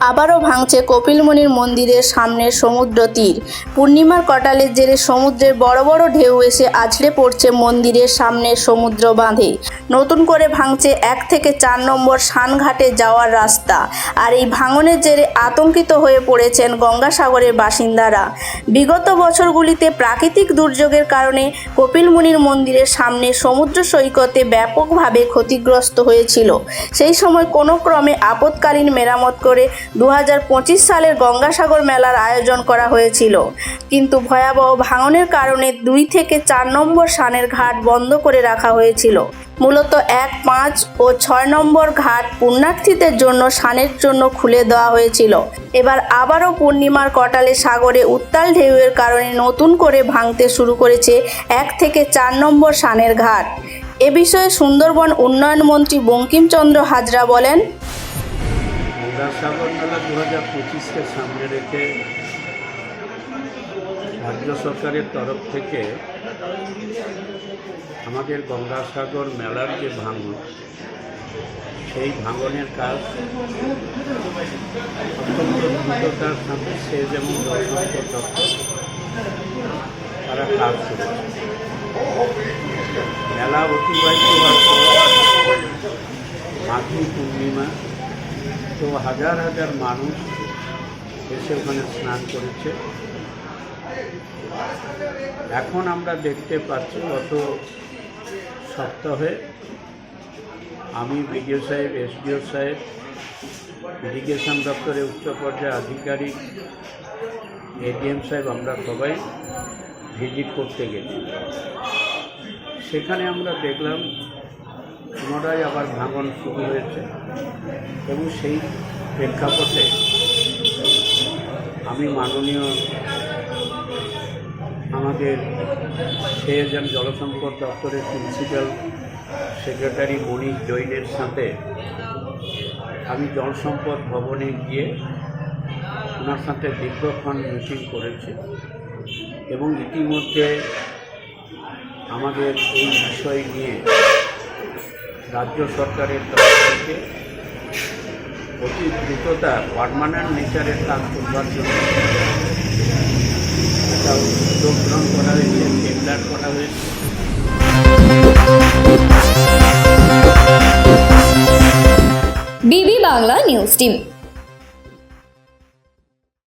আবারও ভাঙছে কপিলমুনির মন্দিরের সামনের সমুদ্র তীর। পূর্ণিমার কটালের জেরে সমুদ্রের বড় বড় ঢেউ এসে আছড়ে পড়ছে মন্দিরের সামনের সমুদ্র বাঁধে। নতুন করে ভাঙছে এক থেকে চার নম্বর সানঘাটে যাওয়ার রাস্তা আর এই ভাঙনের জেরে আতঙ্কিত হয়ে পড়েছেন গঙ্গাসাগরের বাসিন্দারা। বিগত বছরগুলিতে প্রাকৃতিক দুর্যোগের কারণে কপিলমুনির মন্দিরের সামনে সমুদ্র সৈকতে ব্যাপকভাবে ক্ষতিগ্রস্ত হয়েছিল। সেই সময় কোনো ক্রমে আপৎকালীন মেরামত করে দু হাজার পঁচিশ সালের গঙ্গাসাগর মেলার আয়োজন করা হয়েছিল। কিন্তু ভয়াবহ ভাঙনের কারণে দুই থেকে চার নম্বর সানের ঘাট বন্ধ করে রাখা হয়েছিল। মূলত এক পাঁচ ও ছয় নম্বর ঘাট পুণ্যার্থীদের জন্য সানের জন্য খুলে দেওয়া হয়েছিল। এবার আবারও পূর্ণিমার কটালে সাগরে উত্তাল ঢেউয়ের কারণে নতুন করে ভাঙতে শুরু করেছে এক থেকে চার নম্বর সানের ঘাট। এ বিষয়ে সুন্দরবন উন্নয়ন মন্ত্রী বঙ্কিমচন্দ্র হাজরা বলেন গঙ্গাসাগর মেলা দু হাজার পঁচিশকে সামনে রেখে রাজ্য সরকারের তরফ থেকে আমাদের গঙ্গাসাগর মেলার যে ভাঙন, সেই ভাঙনের কাজ অত্যন্ত দ্রুততার সাথে সে যেমন তারা কাজ করেছে। মেলা অতিবাহিত হওয়ার পর মাঘী পূর্ণিমা তো হাজার হাজার মানুষ এসে ওখানে স্নান করেছে। এখন আমরা দেখতে পাচ্ছি গত সপ্তাহে আমি বিডিও সাহেব, এসডিও সাহেব, ইরিগেশন দপ্তরের উচ্চ পর্যায়ে আধিকারিক, এডিএম সাহেব, আমরা সবাই ভিজিট করতে গেছি। সেখানে আমরা দেখলাম পুনরায় আবার ভাঙন শুরু হয়েছে। এবং সেই প্রেক্ষাপটে আমি মাননীয় আমাদের সেজন জলসম্পদ দপ্তরের প্রিন্সিপাল সেক্রেটারি মনিক জৈনের সাথে আমি জলসম্পদ ভবনে গিয়ে ওনার সাথে দীর্ঘক্ষণ মিটিং করেছি এবং ইতিমধ্যে আমাদের এই বিষয় নিয়ে রাজ্য সরকারের তরফ থেকে অতি দ্রুততা পারমানেন্ট নেচারের কাজ করবার জন্য একটা উদ্যোগ গ্রহণ করা হয়েছে টেন্ডার করা হয়েছে। বিবি বাংলা নিউজ টিম।